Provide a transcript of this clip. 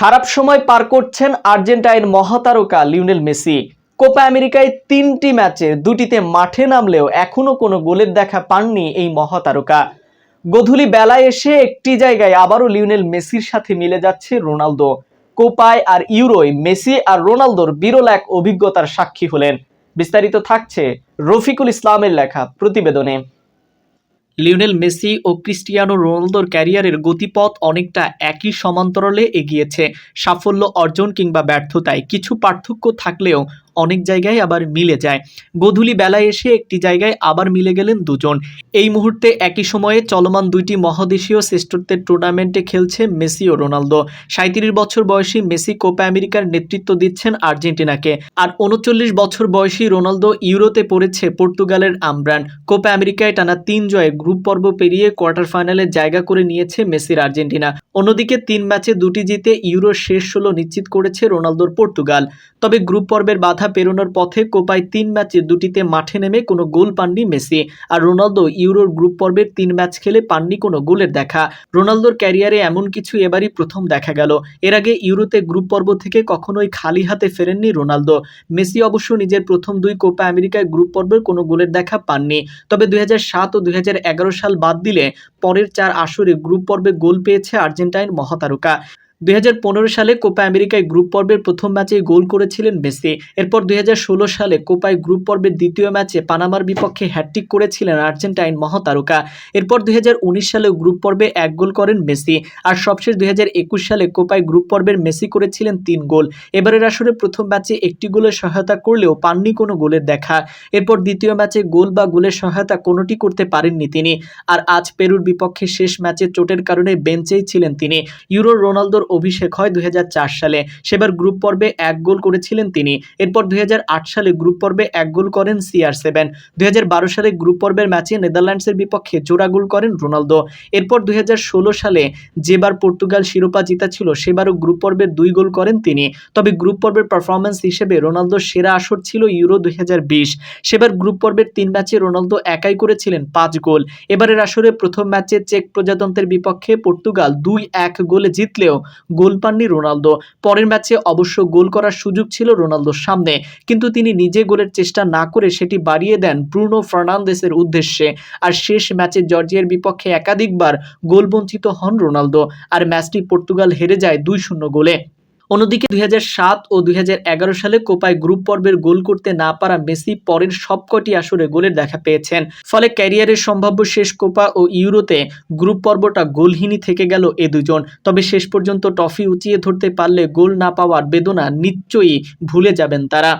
খারাপ সময় পার করছেন আর্জেন্টাইন মহাতারকা লিওনেল মেসি। কোপা আমেরিকায় তিনটি ম্যাচে দুটিতে মাঠে নামলেও এখনও কোনো গোলের দেখা পাননি এই মহাতারকা। গধূলি বেলায় এসে একটি জায়গায় আবারও লিওনেল মেসির সাথে মিলে যাচ্ছে রোনালদো। কোপায় আর ইউরোয় মেসি আর রোনালদোর বিরল এক অভিজ্ঞতার সাক্ষী হলেন। বিস্তারিত থাকছে রফিকুল ইসলামের লেখা প্রতিবেদনে। লিওনেল মেসি ও ক্রিস্টিয়ানো রোনালদোর ক্যারিয়ারের গতিপথ অনেকটা একই সমান্তরালে এগিয়েছে। সাফল্য অর্জন কিংবা ব্যর্থতায় কিছু পার্থক্য থাকলেও অনেক জায়গায় আবার মিলে যায়। গধূলি বেলায় এসে একটি জায়গায় আবার মিলে গেলেন দুজন। এই মুহূর্তে একই সময়ে চলমান দুইটি মহাদেশীয় শ্রেষ্ঠত্বের টুর্নামেন্টে খেলছে মেসি ও রোনালদো। সাঁত্রিশ বছর বয়সী মেসি কোপা আমেরিকার নেতৃত্ব দিচ্ছেন আর্জেন্টিনাকে। আর উনচল্লিশ বছর বয়সী রোনালদো ইউরোতে পড়েছে পর্তুগালের আমব্রান কোপা আমেরিকায় টানা তিন জয়ে গ্রুপ পর্ব পেরিয়ে কোয়ার্টার ফাইনালে জায়গা করে নিয়েছে মেসির আর্জেন্টিনা। অন্যদিকে তিন ম্যাচে দুটি জিতে ইউরো শেষ ষোলো নিশ্চিত করেছে রোনালদোর পর্তুগাল। তবে গ্রুপ পর্বের বাধা পেরোনোর পথে কোপায় তিন ম্যাচে দুটিতে মাঠে নেমে কোনো গোল পাননি মেসি। আর রোনালদো ইউরোর গ্রুপ পর্বের তিন ম্যাচ খেলে পাননি কোনো গোলের দেখা। রোনালদোর ক্যারিয়ারে এমন কিছু এবারই প্রথম দেখা গেল। এর আগে ইউরোতে গ্রুপ পর্ব থেকে কখনোই খালি হাতে ফেরেননি রোনালদো। মেসি অবশ্য নিজের প্রথম দুই কোপা আমেরিকায় গ্রুপ পর্বের কোনো গোলের দেখা পাননি। তবে দুই ও দুই হাজার এগারো সাল বাদ দিলে পরের চার আসরে গ্রুপ পর্বে গোল পেয়েছে আর্জেন্টাইন মহাতারকা। দুই হাজার পনেরো সালে কোপা আমেরিকায় গ্রুপ পর্বের প্রথম ম্যাচে গোল করেছিলেন মেসি। এরপর দু হাজার ষোলো সালে কোপায় গ্রুপ পর্বের দ্বিতীয় ম্যাচে পানামার বিপক্ষে হ্যাট্রিক করেছিলেন আর্জেন্টাইন মহাতারকা। এরপর দুই সালে গ্রুপ পর্বে এক গোল করেন মেসি। আর সবশেষ দুই হাজার একুশ সালে কোপায় গ্রুপ পর্বের মেসি করেছিলেন তিন গোল। এবারের আসরে প্রথম ম্যাচে একটি গোলের সহায়তা করলেও পাননি কোনো গোলের দেখা। এরপর দ্বিতীয় ম্যাচে গোল বা গোলের সহায়তা কোনোটি করতে পারেননি তিনি। আর আজ পেরুর বিপক্ষে শেষ ম্যাচে চোটের কারণে বেঞ্চেই ছিলেন তিনি। ইউরো রোনালদোর অভিষেক হয় দুই হাজার চার সালে। সেবার গ্রুপ পর্বে এক গোল করেছিলেন তিনি। এরপর দুই হাজার আট সালে গ্রুপ পর্বে এক গোল করেন সিআর সেভেন দুই হাজার বারো সালে গ্রুপ পর্বের ম্যাচে নেদারল্যান্ডসের বিপক্ষে জোড়া গোল করেন রোনালদো। এরপর দুই হাজার ষোলো সালে যেবার পর্তুগাল শিরোপা জিতেছিল, সেবারও গ্রুপ পর্বের দুই গোল করেন তিনি। তবে গ্রুপ পর্বের পারফরমেন্স হিসেবে রোনালদোর সেরা আসর ছিল ইউরো দু হাজার বিশ। সেবার গ্রুপ পর্বের তিন ম্যাচে রোনালদো একাই করেছিলেন পাঁচ গোল। এবারের আসরে প্রথম ম্যাচে চেক প্রজাতন্ত্রের বিপক্ষে পর্তুগাল দুই এক গোলে জিতলেও গোল পাননি রোনালদো। পরের ম্যাচে অবশ্য গোল করার সুযোগ ছিল রোনালদোর সামনে, কিন্তু তিনি নিজে গোলের চেষ্টা না করে সেটি বাড়িয়ে দেন ব্রুনো ফার্নান্দেসের উদ্দেশ্যে। আর শেষ ম্যাচে জর্জিয়ার বিপক্ষে একাধিকবার গোলবঞ্চিত হন রোনালদো, আর ম্যাচটি পর্তুগাল হেরে যায় দুই শূন্য গোলে। অন্যদিকে দুই হাজার সাত ও দুই হাজার এগারো সালে কোপায় গ্রুপ পর্বের গোল করতে না পারা মেসি পরের সবকটি আসরে গোলের দেখা পেয়েছেন। ফলে ক্যারিয়ারের সম্ভাব্য শেষ কোপা ও ইউরোতে গ্রুপ পর্বটা গোলহীনই থেকে গেল এ দুজন। তবে শেষ পর্যন্ত ট্রফি উঁচিয়ে ধরতে পারলে গোল না পাওয়ার বেদনা নিশ্চয়ই ভুলে যাবেন তারা।